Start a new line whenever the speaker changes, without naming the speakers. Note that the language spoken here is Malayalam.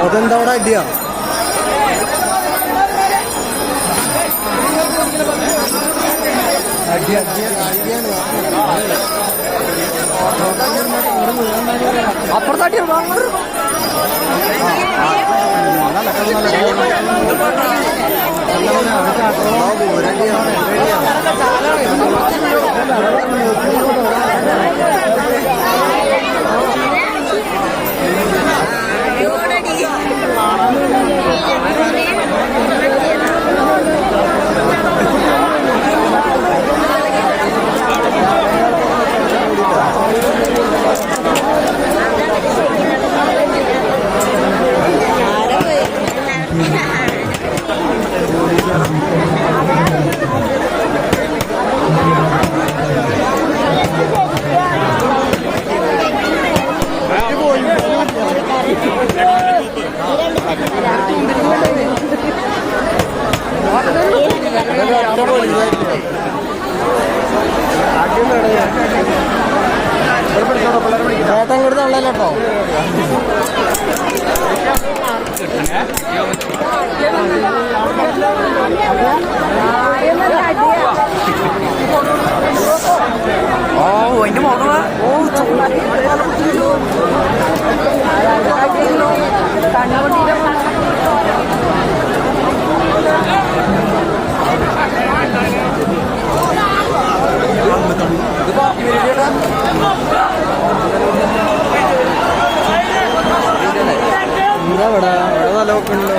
അതെന്താ അവിടെ അടിയാ അടി അടി അടിയാണ് അപ്പുറത്താട്ടി ചേട്ടൻ കൊടുത്ത ഉള്ളല്ലോ
ഓ എന്റെ മോൾ ഓ
ഇതാ ഇവിടെ ഇവിടെ നല്ല നോക്കുന്നുണ്ടോ